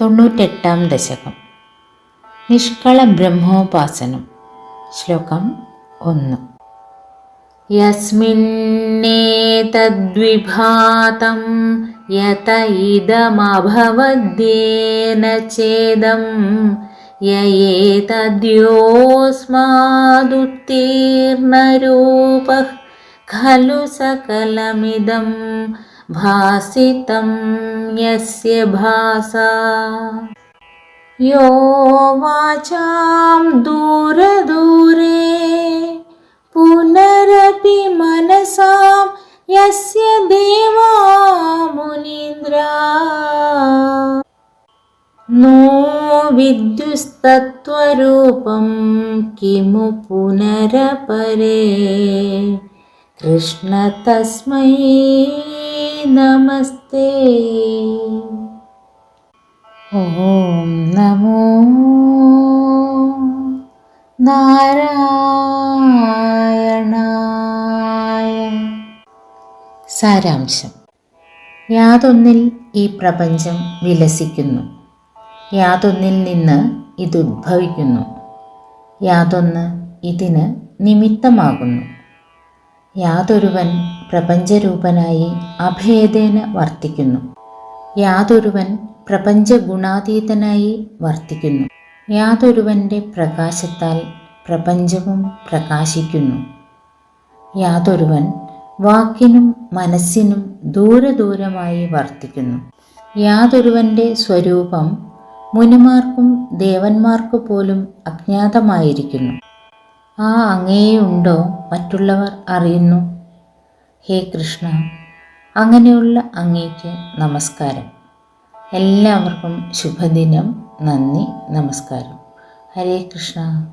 തൊണ്ണൂറ്റെട്ടാം ദശകം. നിഷ്കള ബ്രഹ്മോപാസനം. ശ്ലോകം ഒന്ന്. യസ്മിന്നേ തദ്വിഭാതം യത ഇദമഭവദ്യേന ചേദം യേതദ്യോസ്മാദുത്തീർണരൂപ ഖലു സകലമിദം भासितं यस्य भासा। यो वाचां दूरदूरे पुनरपि मनसां यस्य देवा मुनीन्द्रा। नो विद्युस्तत्त्वरूपं किमु पुनरपरे। कृष्ण तस्मै നമസ്തേ. ഓം നമോ നാരായണായ. സാരാംശം. യാതൊന്നിൽ ഈ പ്രപഞ്ചം വിലസിക്കുന്നു. യാതൊന്നിൽ നിന്ന് ഇതുദ്ഭവിക്കുന്നു യാതൊന്ന് ഇതിന് നിമിത്തമാകുന്നു. യാതൊരുവൻ പ്രപഞ്ചരൂപനായി അഭേദേന വർത്തിക്കുന്നു. യാതൊരുവൻ പ്രപഞ്ചഗുണാതീതനായി വർത്തിക്കുന്നു. യാതൊരുവന്റെ പ്രകാശത്താൽ പ്രപഞ്ചവും പ്രകാശിക്കുന്നു. യാതൊരുവൻ വാക്കിനും മനസ്സിനും ദൂരദൂരമായി വർത്തിക്കുന്നു. യാതൊരുവന്റെ സ്വരൂപം മുനിമാർക്കും ദേവന്മാർക്കു പോലും അജ്ഞാതമായിരിക്കുന്നു. ആ അങ്ങേയുണ്ടോ മറ്റുള്ളവർ അറിയുന്നു? ഹേ കൃഷ്ണ അങ്ങനെയുള്ള അങ്ങേക്ക് നമസ്കാരം. എല്ലാവർക്കും ശുഭദിനം. നന്ദി നമസ്കാരം. ഹരേ കൃഷ്ണ.